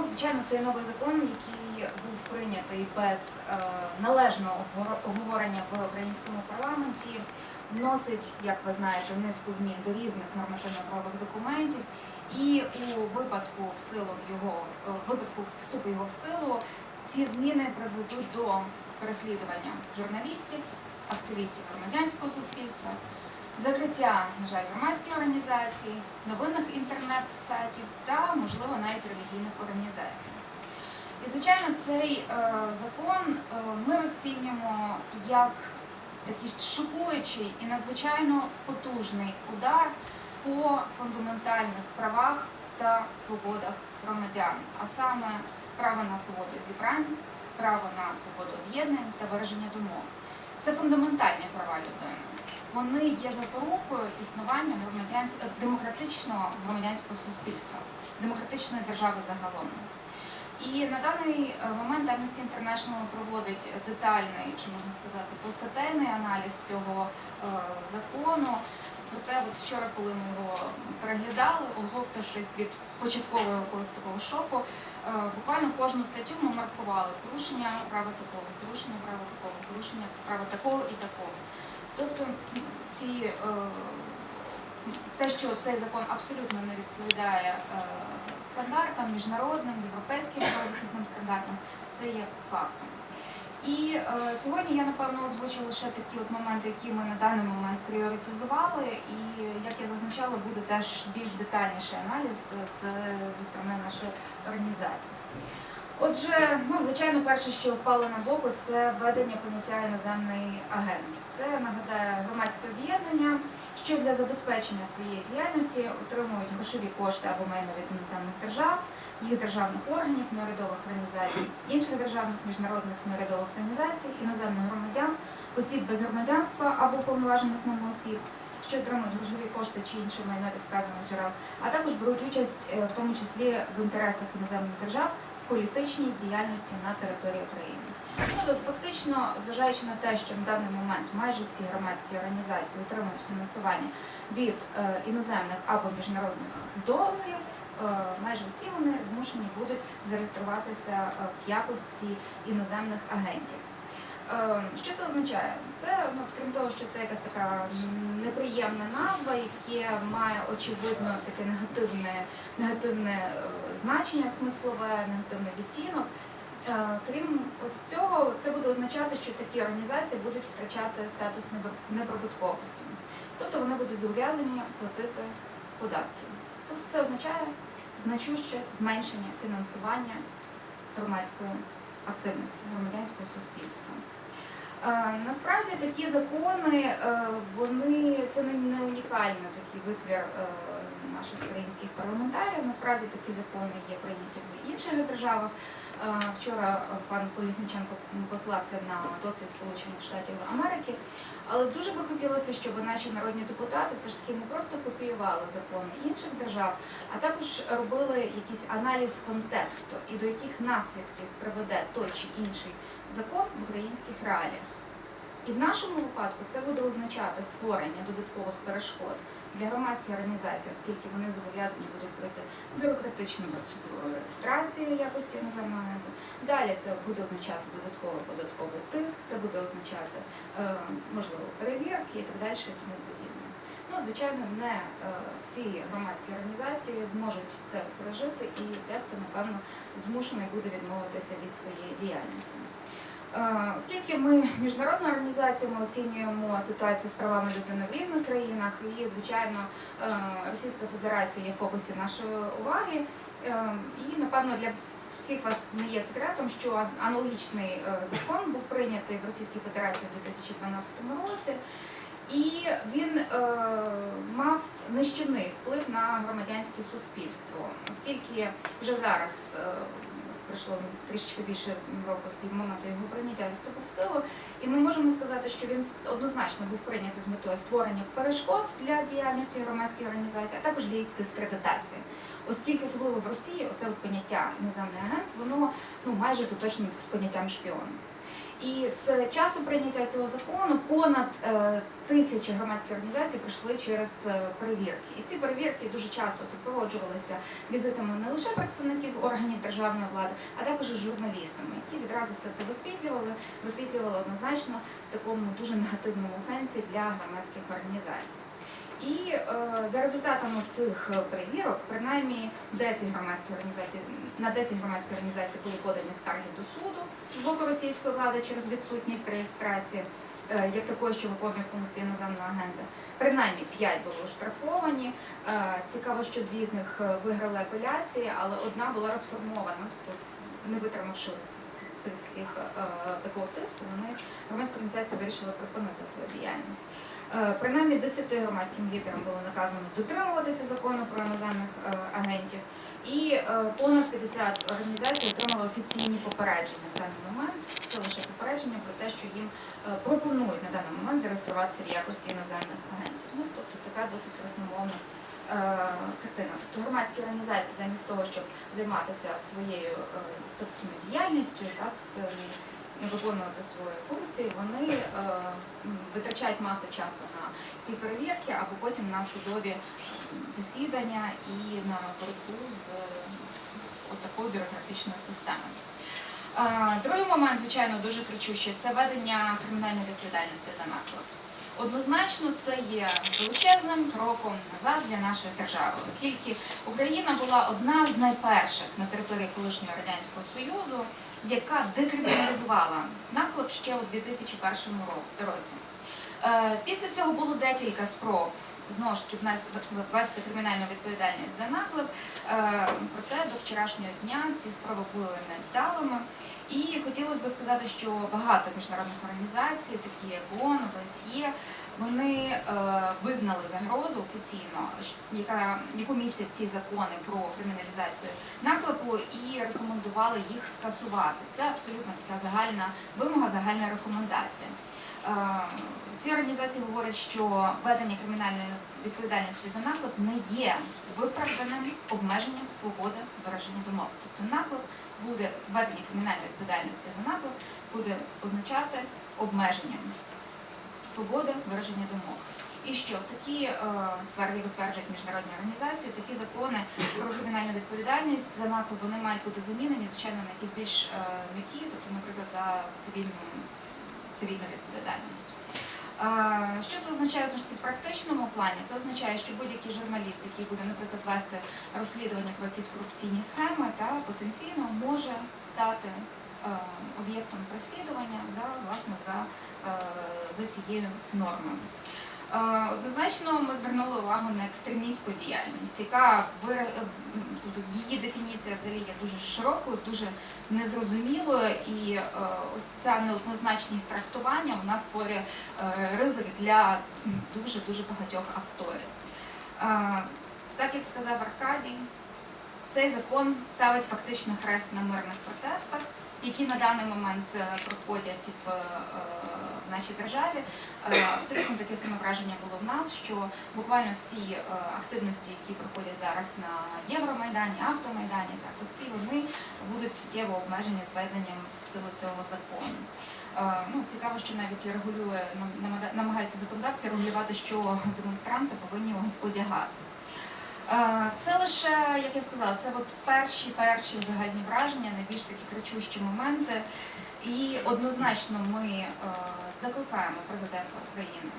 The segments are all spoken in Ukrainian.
Ну, звичайно, цей новий закон, який був прийнятий без е, належного обговорення в українському парламенті, вносить, як ви знаєте, низку змін до різних нормативно-правових документів. І у випадку в силу його е, випадку вступу його в силу ці зміни призведуть до переслідування журналістів, активістів громадянського суспільства, закриття, на жаль, громадських організацій, новинних інтернет-сайтів та, можливо, навіть релігійних організацій. І, звичайно, цей е, закон е, ми розцінюємо як такий шокуючий і надзвичайно потужний удар по фундаментальних правах та свободах громадян, а саме право на свободу зібрань, право на свободу об'єднань та вираження думок. Це фундаментальні права людини. Вони є запорукою існування громадянсь- е, демократичного громадянського суспільства, демократичної держави загалом. І на даний е, момент Amnesty International проводить детальний, чи можна сказати, постатейний аналіз цього е, закону. Проте, от вчора, коли ми його переглядали, оговтавшись від початкового якогось такого шоку, е, буквально кожну статтю ми маркували порушення права такого, порушення права такого, порушення права такого і такого. Тобто ці е, те, що цей закон абсолютно не відповідає е, стандартам, міжнародним, європейським правозахисним стандартам, це є фактом. І е, сьогодні я напевно озвучу лише такі от моменти, які ми на даний момент пріоритизували. І як я зазначала, буде теж більш детальніший аналіз з, зі сторони нашої організації. Отже, ну звичайно, перше, що впало на боку, це введення поняття іноземний агент. Це нагадаю громадське об'єднання, що для забезпечення своєї діяльності отримують грошові кошти або майно від іноземних держав, їх державних органів, неурядових організацій, інших державних міжнародних неурядових організацій, іноземних громадян, осіб без громадянства або повноважених ними осіб, що отримують грошові кошти чи інше майно від вказаних джерел, а також беруть участь е, в тому числі в інтересах іноземних держав політичній діяльності на території України. Ну, фактично, зважаючи на те, що на даний момент майже всі громадські організації отримують фінансування від е, іноземних або міжнародних донорів, е, майже всі вони змушені будуть зареєструватися е, в якості іноземних агентів. Е, Що це означає? Це ну, крім того, що це якась така неприємна назва, яке має очевидно таке негативне, негативне е, значення, смислове, негативний відтінок. Е, Крім ось цього, це буде означати, що такі організації будуть втрачати статус неприбутковості. Тобто вони будуть зобов'язані платити податки. Тобто це означає значуще зменшення фінансування громадської активності, громадянського суспільства. Насправді такі закони, е, вони це не, унікальний такий витвір е, наших українських парламентарів. Насправді такі закони є прийняті в інших державах. Е, Вчора пан Колісниченко посилався на досвід Сполучених Штатів Америки. Але дуже би хотілося, щоб наші народні депутати все ж таки не просто копіювали закони інших держав, а також робили якийсь аналіз контексту і до яких наслідків приведе той чи інший закон в українських реаліях. І в нашому випадку це буде означати створення додаткових перешкод для громадських організацій, оскільки вони зобов'язані будуть пройти бюрократичну процедуру реєстрації якості іноземного агента. Далі це буде означати додатковий податковий тиск, це буде означати е, можливо перевірки і так далі, і тому звичайно, не е, всі громадські організації зможуть це пережити, і дехто, напевно, змушений буде відмовитися від своєї діяльності. Е, Оскільки ми міжнародна організація, ми оцінюємо ситуацію з правами людини в різних країнах, і звичайно е, Російська Федерація є в фокусі нашої уваги. І напевно для всіх вас не є секретом, що аналогічний закон був прийнятий в Російській Федерації в 2012 році. І він е, мав нищівний вплив на громадянське суспільство, оскільки вже зараз е, пройшло трішечки більше року моменту його прийняття вступу в силу, і ми можемо сказати, що він однозначно був прийнятий з метою створення перешкод для діяльності громадських організацій, а також для їх дискредитації. Оскільки особливо в Росії оце от поняття іноземний агент, воно ну майже доточне з поняттям шпіон. І з часу прийняття цього закону понад е, тисячі громадських організацій пройшли через е, перевірки. І ці перевірки дуже часто супроводжувалися візитами не лише представників органів державної влади, а також журналістами, які відразу все це висвітлювали, висвітлювали однозначно в такому дуже негативному сенсі для громадських організацій. І е, за результатами цих перевірок, принаймні 10 громадських організацій на 10 громадських організацій були подані скарги до суду з боку російської влади через відсутність реєстрації е, як такої, що виконує функції іноземного агента. Принаймні 5 були оштрафовані. Е, Цікаво, що дві з них е, виграли апеляції, але одна була розформована, тобто не витримавши цих всіх е, такого тиску, вони громадська організація вирішила припинити свою діяльність. Е, Принаймні 10 громадським лідерам було наказано дотримуватися закону про іноземних е, агентів, і понад 50 організацій отримали офіційні попередження в даний момент. Це лише попередження про те, що їм пропонують на даний момент зареєструватися в якості іноземних агентів. Ну тобто така досить красномовна картина. Тобто громадські організації, замість того, щоб займатися своєю е, статутною діяльністю, так з виконувати свої функції, вони е, витрачають масу часу на ці перевірки, або потім на судові е, засідання і на боротьбу з е, такою бюрократичною системою. Е, Другий момент, звичайно, дуже кричущий це ведення кримінальної відповідальності за наклеп. Однозначно, це є величезним кроком назад для нашої держави, оскільки Україна була одна з найперших на території колишнього радянського союзу, яка декриміналізувала наклеп ще у 2001 році. Е, Після цього було декілька спроб знову ж таки ввести кримінальну відповідальність за наклеп. Е, Проте до вчорашнього дня ці спроби були невдалими. І хотілося б сказати, що багато міжнародних організацій, такі як ООН, ОБСЄ, вони е, визнали загрозу офіційно, яка яку містять ці закони про криміналізацію наклепу, і рекомендували їх скасувати. Це абсолютно така загальна вимога, загальна рекомендація. Е, Ці організації говорять, що ведення кримінальної відповідальності за наклеп не є виправданим обмеженням свободи вираження думок. Тобто наклеп буде введення кримінальної відповідальності за наклеп буде означати обмеженням свободи вираження думок. І що такі е, стверджують, міжнародні організації, такі закони про кримінальну відповідальність за наклеп вони мають бути замінені, звичайно, на якісь більш е, м'які, тобто, наприклад, за цивільну цивільну відповідальність. Що це означає в практичному плані? Це означає, що будь-який журналіст, який буде, наприклад, вести розслідування про якісь корупційні схеми, та потенційно може стати е, об'єктом переслідування за власне за, е, за цією нормою. Однозначно ми звернули увагу на екстремістську діяльність, яка її дефініція взагалі є дуже широкою, дуже незрозумілою, і е, ось ця неоднозначність трактування вона створює е, ризик для дуже дуже багатьох акторів. Е, Так як сказав Аркадій, цей закон ставить фактично хрест на мирних протестах, які на даний момент е, проходять в, нашій державі. Е, Абсолютно таке саме враження було в нас, що буквально всі е, активності, які проходять зараз на Євромайдані, автомайдані, так оці вони будуть суттєво обмежені зведенням в силу цього закону. Е, Ну, цікаво, що навіть регулює нам- намагаються законодавці регулювати, що демонстранти повинні одягати. Це лише, як я сказала, це от перші перші загальні враження, найбільш такі кричущі моменти. І однозначно ми е, закликаємо президента України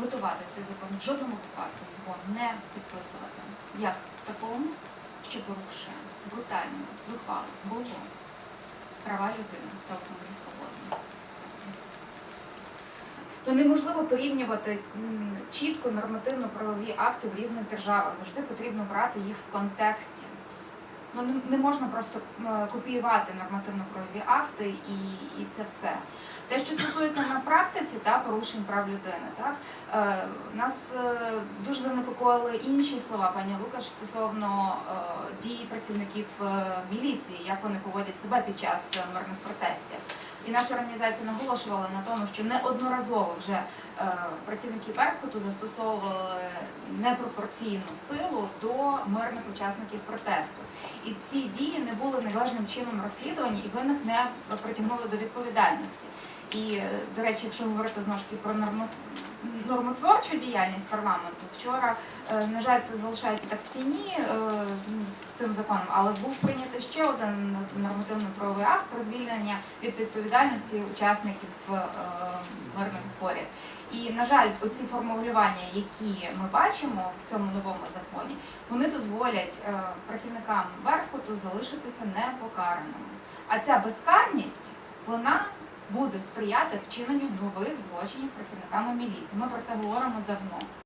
готувати цей закон в жодному випадку його не підписувати як такому, що порушує брутально, зухвало, грубо права людини та основні свободи. То неможливо порівнювати чітко нормативно-правові акти в різних державах. Завжди потрібно брати їх в контексті. Ну не, можна просто копіювати нормативно-правові акти і, і це все. Те, що стосується на практиці та порушень прав людини, так е, нас е, дуже занепокоїли інші слова пані Лукаш стосовно е, дій працівників е, міліції, як вони поводять себе під час е, мирних протестів. І наша організація наголошувала на тому, що неодноразово вже е, працівники Беркуту застосовували непропорційну силу до мирних учасників протесту. І ці дії не були належним чином розслідувані і винних не притягнули до відповідальності. І, е, до речі, якщо говорити знову ж таки про нормо- нормотворчу діяльність парламенту, вчора, е, на жаль, це залишається так в тіні е, з цим законом, але був прийнятий ще один нормативно-правовий акт про звільнення від відповідальності учасників е, мирних зборів. І, на жаль, оці формулювання, які ми бачимо в цьому новому законі, вони дозволять працівникам Беркуту залишитися непокараними. А ця безкарність, вона буде сприяти вчиненню нових злочинів працівниками міліції. Ми про це говоримо давно.